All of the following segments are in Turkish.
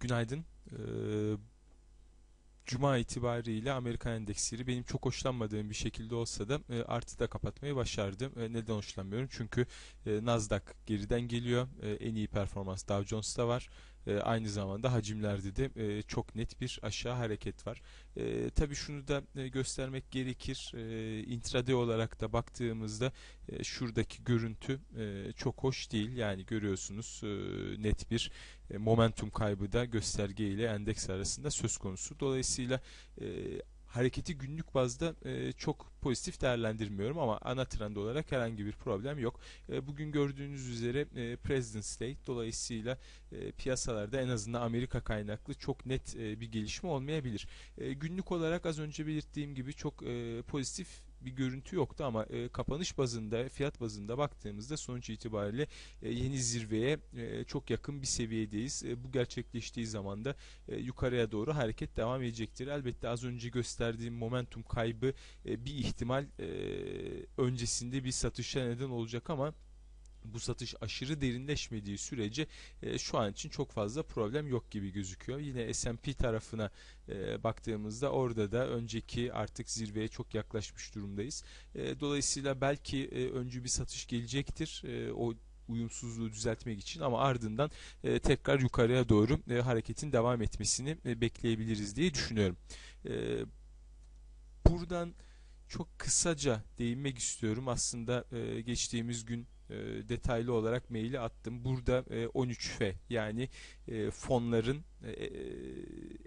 Günaydın. Ee, Cuma itibariyle Amerikan endeksleri benim çok hoşlanmadığım bir şekilde olsa da e, artıda kapatmayı başardı. E, neden hoşlanmıyorum? Çünkü e, Nasdaq geriden geliyor. E, en iyi performans Dow Jones'ta var. E, aynı zamanda hacimlerde de e, çok net bir aşağı hareket var. E, tabii şunu da e, göstermek gerekir. E, intraday olarak da baktığımızda e, şuradaki görüntü e, çok hoş değil. Yani görüyorsunuz e, net bir e, momentum kaybı da gösterge ile endeks arasında söz konusu. Dolayısıyla e, hareketi günlük bazda e, çok pozitif değerlendirmiyorum ama ana trend olarak herhangi bir problem yok. E, bugün gördüğünüz üzere e, President's Day dolayısıyla e, piyasalarda en azından Amerika kaynaklı çok net e, bir gelişme olmayabilir. E, günlük olarak az önce belirttiğim gibi çok e, pozitif bir görüntü yoktu ama e, kapanış bazında, fiyat bazında baktığımızda sonuç itibariyle e, yeni zirveye e, çok yakın bir seviyedeyiz. E, bu gerçekleştiği zaman da e, yukarıya doğru hareket devam edecektir. Elbette az önce gösterdiğim momentum kaybı e, bir ihtimal e, öncesinde bir satışa neden olacak ama bu satış aşırı derinleşmediği sürece e, şu an için çok fazla problem yok gibi gözüküyor. Yine S&P tarafına e, baktığımızda orada da önceki artık zirveye çok yaklaşmış durumdayız. E, dolayısıyla belki e, öncü bir satış gelecektir. E, o uyumsuzluğu düzeltmek için ama ardından e, tekrar yukarıya doğru e, hareketin devam etmesini e, bekleyebiliriz diye düşünüyorum. E, buradan çok kısaca değinmek istiyorum. Aslında e, geçtiğimiz gün e, detaylı olarak maili attım. Burada e, 13F yani e, fonların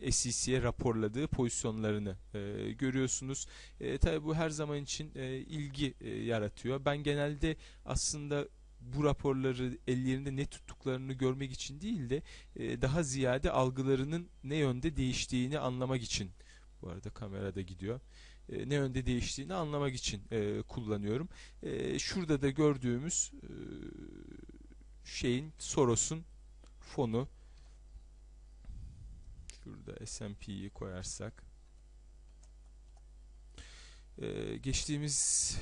e, SEC'ye raporladığı pozisyonlarını e, görüyorsunuz. E, tabii bu her zaman için e, ilgi e, yaratıyor. Ben genelde aslında bu raporları ellerinde ne tuttuklarını görmek için değil de e, daha ziyade algılarının ne yönde değiştiğini anlamak için bu arada kamera da gidiyor e, ne yönde değiştiğini anlamak için e, kullanıyorum. E, şurada da gördüğümüz e, şeyin Soros'un fonu şurada S&P'yi koyarsak ee, geçtiğimiz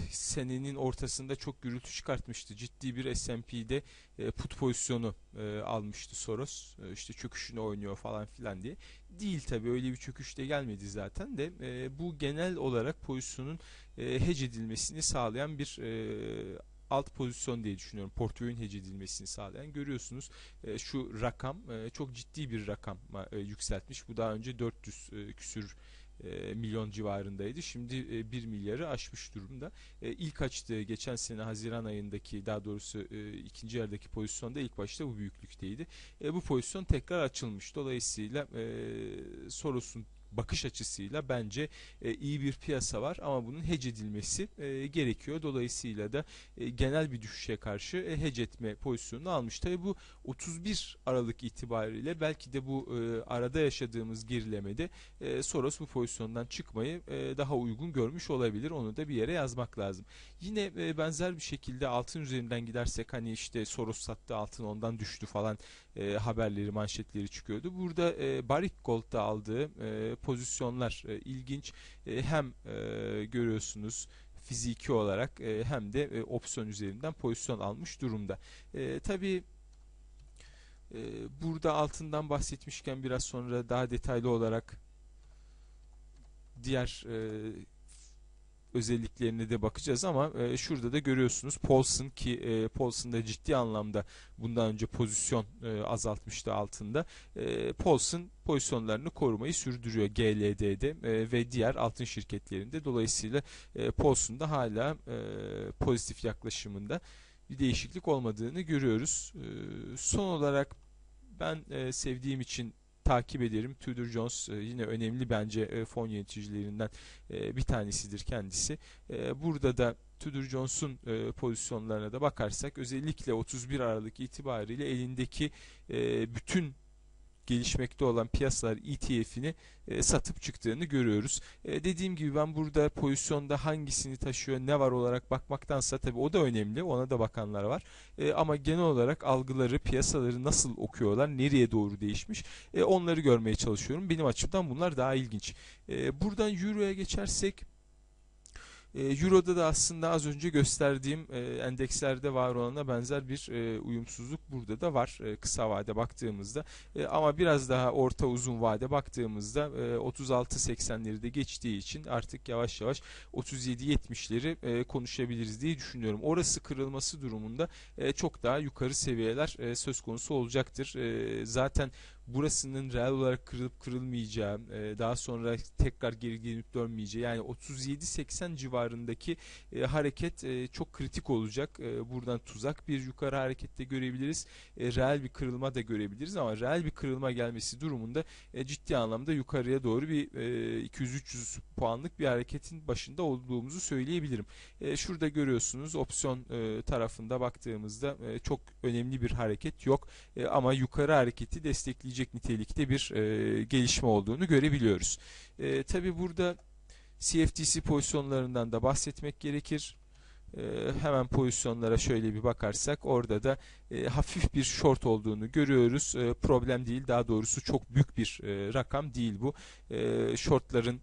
senenin ortasında çok gürültü çıkartmıştı. Ciddi bir S&P'de e, put pozisyonu e, almıştı Soros. E, işte çöküşünü oynuyor falan filan diye. Değil tabii öyle bir çöküş de gelmedi zaten de e, bu genel olarak pozisyonun e, hedge edilmesini sağlayan bir alt pozisyon diye düşünüyorum. Portföyün hedge edilmesini sağlayan. Görüyorsunuz şu rakam çok ciddi bir rakam yükseltmiş. Bu daha önce 400 e, küsür e, milyon civarındaydı. Şimdi e, 1 milyarı aşmış durumda. E, ilk açtığı geçen sene Haziran ayındaki daha doğrusu e, ikinci yerdeki pozisyonda ilk başta bu büyüklükteydi. E, bu pozisyon tekrar açılmış. Dolayısıyla e, Soros'un bakış açısıyla bence e, iyi bir piyasa var ama bunun hedge edilmesi e, gerekiyor. Dolayısıyla da e, genel bir düşüşe karşı e, hedge etme pozisyonunu almış. Tabi bu 31 Aralık itibariyle belki de bu e, arada yaşadığımız gerilemede e, Soros bu pozisyondan çıkmayı e, daha uygun görmüş olabilir. Onu da bir yere yazmak lazım. Yine e, benzer bir şekilde altın üzerinden gidersek hani işte Soros sattı altın ondan düştü falan e, haberleri manşetleri çıkıyordu. Burada e, Barrick Gold'da aldığı e, pozisyonlar e, ilginç. E, hem e, görüyorsunuz fiziki olarak e, hem de e, opsiyon üzerinden pozisyon almış durumda. E, Tabi e, burada altından bahsetmişken biraz sonra daha detaylı olarak diğer e, özelliklerine de bakacağız ama e, şurada da görüyorsunuz Paulson ki e, Paulson da ciddi anlamda bundan önce pozisyon e, azaltmıştı altında. E, Paulson pozisyonlarını korumayı sürdürüyor GLD'de e, ve diğer altın şirketlerinde. Dolayısıyla e, Paulson da hala e, pozitif yaklaşımında bir değişiklik olmadığını görüyoruz. E, son olarak ben e, sevdiğim için takip ederim. Tudor Jones e, yine önemli bence e, fon yöneticilerinden e, bir tanesidir kendisi. burada da Tudor Jones'un pozisyonlarına da bakarsak özellikle 31 Aralık itibariyle elindeki bütün gelişmekte olan piyasalar ETF'ini e, satıp çıktığını görüyoruz. E, dediğim gibi ben burada pozisyonda hangisini taşıyor, ne var olarak bakmaktansa tabii o da önemli. Ona da bakanlar var. E, ama genel olarak algıları, piyasaları nasıl okuyorlar, nereye doğru değişmiş e, onları görmeye çalışıyorum. Benim açımdan bunlar daha ilginç. E, buradan Euro'ya geçersek Euro'da da aslında az önce gösterdiğim e, endekslerde var olana benzer bir e, uyumsuzluk burada da var e, kısa vade baktığımızda. Ama biraz daha orta uzun vade baktığımızda e, 36-80'leri de geçtiği için artık yavaş yavaş 37-70'leri e, konuşabiliriz diye düşünüyorum. Orası kırılması durumunda çok daha yukarı seviyeler söz konusu olacaktır. Zaten burasının reel olarak kırılıp kırılmayacağı, e, daha sonra tekrar geri gelip dönmeyeceği yani 37-80 civarındaki e, hareket e, çok kritik olacak. Buradan tuzak bir yukarı harekette görebiliriz. E, reel bir kırılma da görebiliriz ama reel bir kırılma gelmesi durumunda ciddi anlamda yukarıya doğru bir e, 200-300 puanlık bir hareketin başında olduğumuzu söyleyebilirim. Şurada görüyorsunuz opsiyon tarafında baktığımızda çok önemli bir hareket yok ama yukarı hareketi destekleyecek olabilecek nitelikte bir e, gelişme olduğunu görebiliyoruz. E, Tabi burada CFTC pozisyonlarından da bahsetmek gerekir. E, hemen pozisyonlara şöyle bir bakarsak orada da e, hafif bir short olduğunu görüyoruz. E, problem değil daha doğrusu çok büyük bir e, rakam değil bu. E, shortların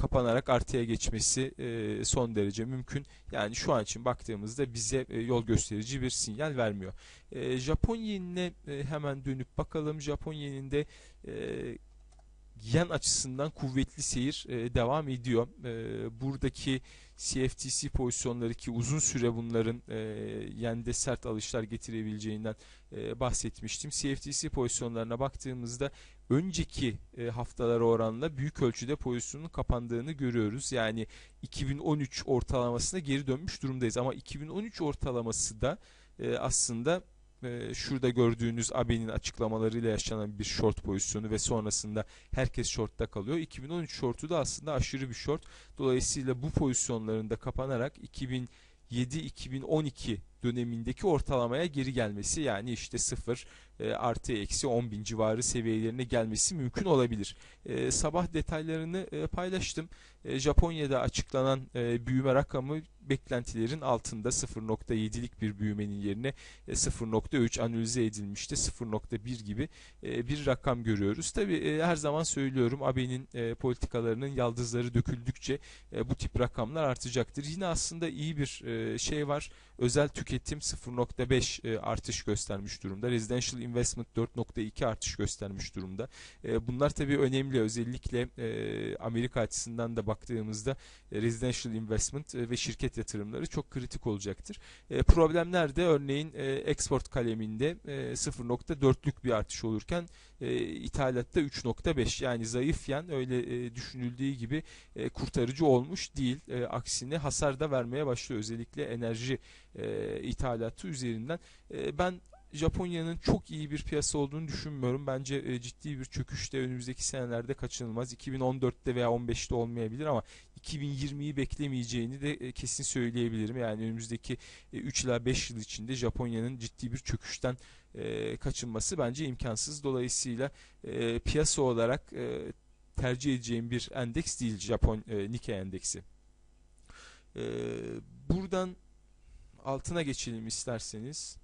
kapanarak artıya geçmesi e, son derece mümkün. Yani şu an için baktığımızda bize e, yol gösterici bir sinyal vermiyor. E, Japon yenine e, hemen dönüp bakalım. Japon yeninde yen açısından kuvvetli seyir e, devam ediyor. E, buradaki CFTC pozisyonları ki uzun süre bunların e, yende sert alışlar getirebileceğinden e, bahsetmiştim. CFTC pozisyonlarına baktığımızda önceki e, haftalara oranla büyük ölçüde pozisyonun kapandığını görüyoruz. Yani 2013 ortalamasına geri dönmüş durumdayız ama 2013 ortalaması da e, aslında e, şurada gördüğünüz AB'nin açıklamalarıyla yaşanan bir short pozisyonu ve sonrasında herkes shortta kalıyor. 2013 shortu da aslında aşırı bir short. Dolayısıyla bu pozisyonlarında kapanarak 2007-2012 dönemindeki ortalamaya geri gelmesi yani işte 0 e, artı eksi 10 bin civarı seviyelerine gelmesi mümkün olabilir. E, sabah detaylarını e, paylaştım. E, Japonya'da açıklanan e, büyüme rakamı beklentilerin altında 0.7'lik bir büyümenin yerine 0.3 analize edilmişti. 0.1 gibi e, bir rakam görüyoruz. Tabi e, her zaman söylüyorum AB'nin e, politikalarının yaldızları döküldükçe bu tip rakamlar artacaktır. Yine aslında iyi bir şey var. Özel tüketim 0.5 artış göstermiş durumda. Residential investment 4.2 artış göstermiş durumda. Bunlar tabi önemli. Özellikle Amerika açısından da baktığımızda residential investment ve şirket yatırımları çok kritik olacaktır. E, problemler de örneğin e, export kaleminde e, 0.4'lük bir artış olurken e, ithalatta 3.5 yani zayıf yen öyle e, düşünüldüğü gibi e, kurtarıcı olmuş değil. E, aksine hasar da vermeye başlıyor özellikle enerji e, ithalatı üzerinden. E, ben Japonya'nın çok iyi bir piyasa olduğunu düşünmüyorum. Bence e, ciddi bir çöküşte önümüzdeki senelerde kaçınılmaz. 2014'te veya 15'te olmayabilir ama 2020'yi beklemeyeceğini de e, kesin söyleyebilirim. Yani önümüzdeki e, 3 ila 5 yıl içinde Japonya'nın ciddi bir çöküşten e, kaçınması bence imkansız. Dolayısıyla piyasa olarak tercih edeceğim bir endeks değil Japon Nikkei endeksi. Buradan altına geçelim isterseniz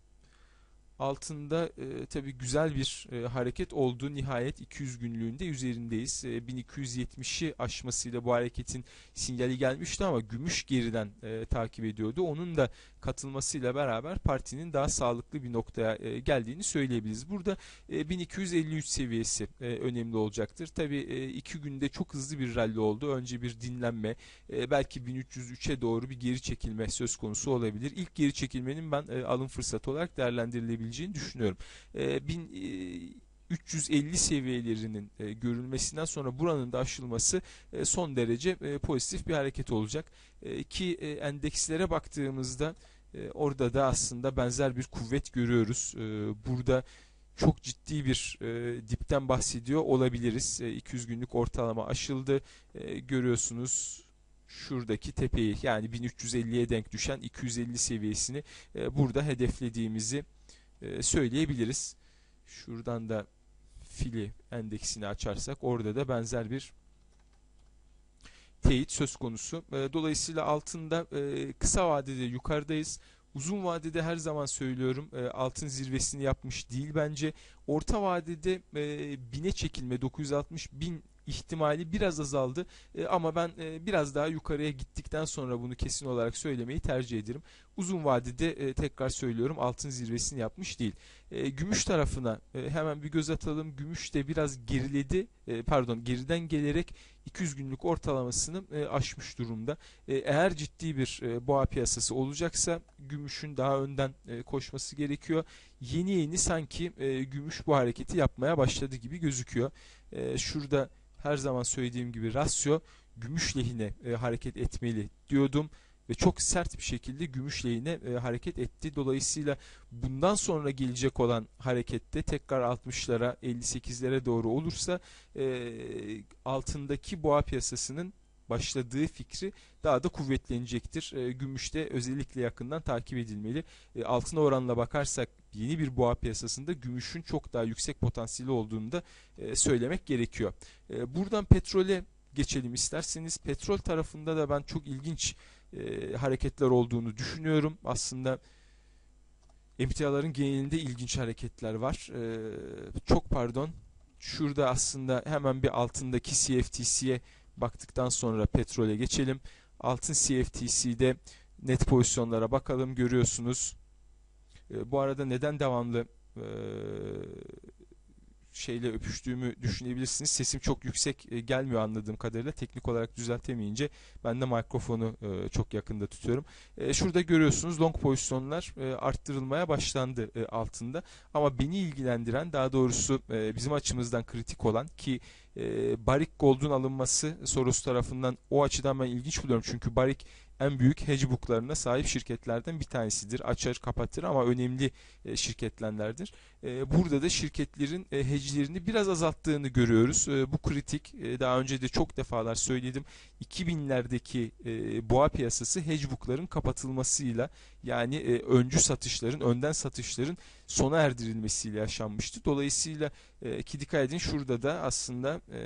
altında e, tabi güzel bir e, hareket oldu. Nihayet 200 günlüğünde üzerindeyiz. E, 1270'i aşmasıyla bu hareketin sinyali gelmişti ama gümüş geriden e, takip ediyordu. Onun da katılmasıyla beraber partinin daha sağlıklı bir noktaya e, geldiğini söyleyebiliriz. Burada e, 1253 seviyesi e, önemli olacaktır. Tabi e, iki günde çok hızlı bir rally oldu. Önce bir dinlenme, e, belki 1303'e doğru bir geri çekilme söz konusu olabilir. İlk geri çekilmenin ben e, alım fırsatı olarak değerlendirilebileceğini düşünüyorum. E, bin, e, 350 seviyelerinin e, görülmesinden sonra buranın da aşılması e, son derece e, pozitif bir hareket olacak. E, ki e, endekslere baktığımızda e, orada da aslında benzer bir kuvvet görüyoruz. E, burada çok ciddi bir e, dipten bahsediyor olabiliriz. E, 200 günlük ortalama aşıldı. E, görüyorsunuz şuradaki tepeyi yani 1350'ye denk düşen 250 seviyesini e, burada hedeflediğimizi e, söyleyebiliriz. Şuradan da fili endeksini açarsak orada da benzer bir teyit söz konusu. E, dolayısıyla altında e, kısa vadede yukarıdayız. Uzun vadede her zaman söylüyorum altın zirvesini yapmış değil bence. Orta vadede bine çekilme 960 bin ihtimali biraz azaldı e, ama ben e, biraz daha yukarıya gittikten sonra bunu kesin olarak söylemeyi tercih ederim. Uzun vadede e, tekrar söylüyorum altın zirvesini yapmış değil. E, gümüş tarafına e, hemen bir göz atalım. Gümüş de biraz geriledi. E, pardon geriden gelerek 200 günlük ortalamasını e, aşmış durumda. E, eğer ciddi bir e, boğa piyasası olacaksa gümüşün daha önden e, koşması gerekiyor. Yeni yeni sanki e, gümüş bu hareketi yapmaya başladı gibi gözüküyor. E, şurada her zaman söylediğim gibi rasyo gümüş lehine e, hareket etmeli diyordum ve çok sert bir şekilde gümüş lehine e, hareket etti. Dolayısıyla bundan sonra gelecek olan harekette tekrar 60'lara 58'lere doğru olursa e, altındaki boğa piyasasının başladığı fikri daha da kuvvetlenecektir. E, gümüşte özellikle yakından takip edilmeli. E, altına oranla bakarsak yeni bir boğa piyasasında gümüşün çok daha yüksek potansiyeli olduğunu da e, söylemek gerekiyor. E, buradan petrole geçelim isterseniz. Petrol tarafında da ben çok ilginç e, hareketler olduğunu düşünüyorum. Aslında emtiaların genelinde ilginç hareketler var. E, çok pardon. Şurada aslında hemen bir altındaki CFTC'ye baktıktan sonra petrole geçelim. Altın CFTC'de net pozisyonlara bakalım. Görüyorsunuz. E, bu arada neden devamlı e, şeyle öpüştüğümü düşünebilirsiniz. Sesim çok yüksek e, gelmiyor anladığım kadarıyla. Teknik olarak düzeltemeyince ben de mikrofonu e, çok yakında tutuyorum. E, şurada görüyorsunuz long pozisyonlar arttırılmaya başlandı altında. Ama beni ilgilendiren daha doğrusu bizim açımızdan kritik olan ki Barik Gold'un alınması Soros tarafından o açıdan ben ilginç buluyorum. Çünkü Barik en büyük hedge booklarına sahip şirketlerden bir tanesidir. Açar kapatır ama önemli e, şirketlenlerdir. E, burada da şirketlerin e, hedge'lerini biraz azalttığını görüyoruz. Bu kritik. Daha önce de çok defalar söyledim. 2000'lerdeki e, boğa piyasası hedge bookların kapatılmasıyla yani öncü satışların, önden satışların sona erdirilmesiyle yaşanmıştı. Dolayısıyla e, ki dikkat edin şurada da aslında e,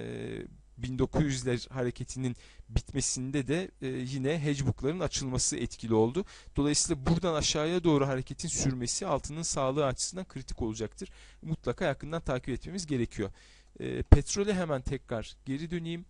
1900'ler hareketinin bitmesinde de e, yine hedgebook'ların açılması etkili oldu. Dolayısıyla buradan aşağıya doğru hareketin sürmesi altının sağlığı açısından kritik olacaktır. Mutlaka yakından takip etmemiz gerekiyor. E, petrole hemen tekrar geri döneyim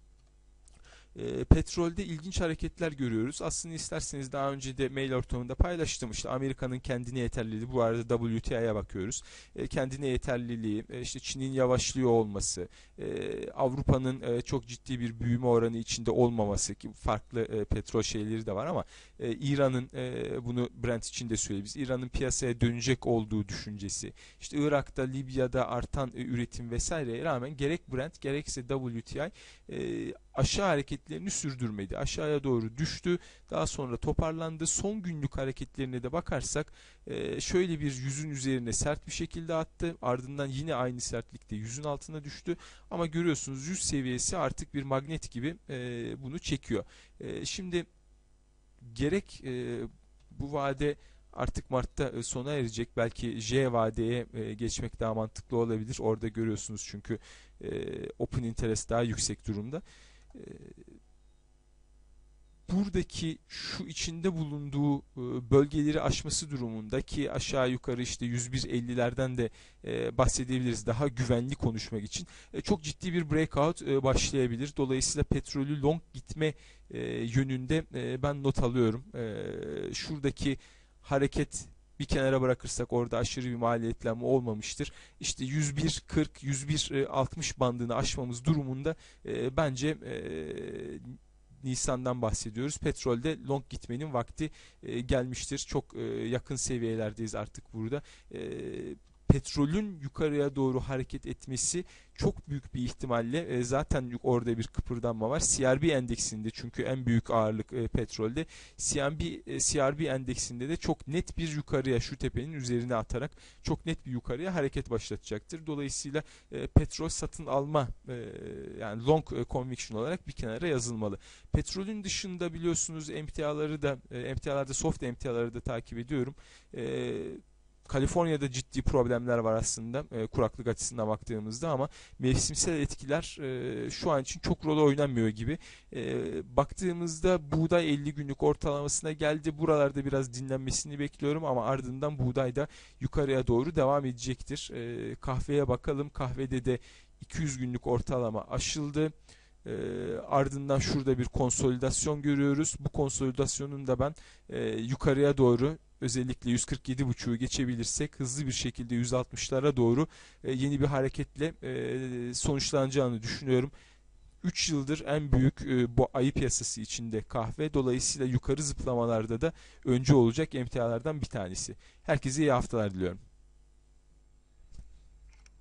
e, petrolde ilginç hareketler görüyoruz. Aslında isterseniz daha önce de mail ortamında paylaştım. İşte Amerika'nın kendine yeterliliği, bu arada WTI'ye bakıyoruz. E, kendine yeterliliği, e, işte Çin'in yavaşlıyor olması, e, Avrupa'nın e, çok ciddi bir büyüme oranı içinde olmaması ki farklı e, petrol şeyleri de var ama e, İran'ın e, bunu Brent için de söyleyebiliriz. İran'ın piyasaya dönecek olduğu düşüncesi. İşte Irak'ta, Libya'da artan e, üretim vesaireye rağmen gerek Brent gerekse WTI e, aşağı hareketlerini sürdürmedi. Aşağıya doğru düştü. Daha sonra toparlandı. Son günlük hareketlerine de bakarsak e, şöyle bir yüzün üzerine sert bir şekilde attı. Ardından yine aynı sertlikte yüzün altına düştü. Ama görüyorsunuz yüz seviyesi artık bir magnet gibi e, bunu çekiyor. E, şimdi gerek bu vade artık Mart'ta sona erecek. Belki J vadeye geçmek daha mantıklı olabilir. Orada görüyorsunuz çünkü open interest daha yüksek durumda. Ee, buradaki şu içinde bulunduğu e, bölgeleri aşması durumunda ki aşağı yukarı işte 101.50'lerden de e, bahsedebiliriz daha güvenli konuşmak için e, çok ciddi bir breakout başlayabilir. Dolayısıyla petrolü long gitme yönünde ben not alıyorum. Şuradaki hareket bir kenara bırakırsak orada aşırı bir maliyetlenme olmamıştır. İşte 101.40 101.60 bandını aşmamız durumunda e, bence e, Nisan'dan bahsediyoruz. Petrolde long gitmenin vakti e, gelmiştir. Çok e, yakın seviyelerdeyiz artık burada. E, petrolün yukarıya doğru hareket etmesi çok büyük bir ihtimalle e, zaten orada bir kıpırdanma var. CRB endeksinde çünkü en büyük ağırlık e, petrolde. CRB, e, CRB endeksinde de çok net bir yukarıya şu tepenin üzerine atarak çok net bir yukarıya hareket başlatacaktır. Dolayısıyla e, petrol satın alma e, yani long e, conviction olarak bir kenara yazılmalı. Petrolün dışında biliyorsunuz emtiaları da e, emtialarda soft emtiaları da takip ediyorum. E, Kaliforniya'da ciddi problemler var aslında e, kuraklık açısından baktığımızda ama mevsimsel etkiler e, şu an için çok rol oynamıyor gibi. E, baktığımızda buğday 50 günlük ortalamasına geldi. Buralarda biraz dinlenmesini bekliyorum ama ardından buğday da yukarıya doğru devam edecektir. E, kahveye bakalım. Kahvede de 200 günlük ortalama aşıldı. E, ardından şurada bir konsolidasyon görüyoruz. Bu konsolidasyonun da ben e, yukarıya doğru özellikle 147.5'u geçebilirsek hızlı bir şekilde 160'lara doğru e, yeni bir hareketle e, sonuçlanacağını düşünüyorum. 3 yıldır en büyük e, bu ayı piyasası içinde kahve. Dolayısıyla yukarı zıplamalarda da önce olacak emtialardan bir tanesi. Herkese iyi haftalar diliyorum.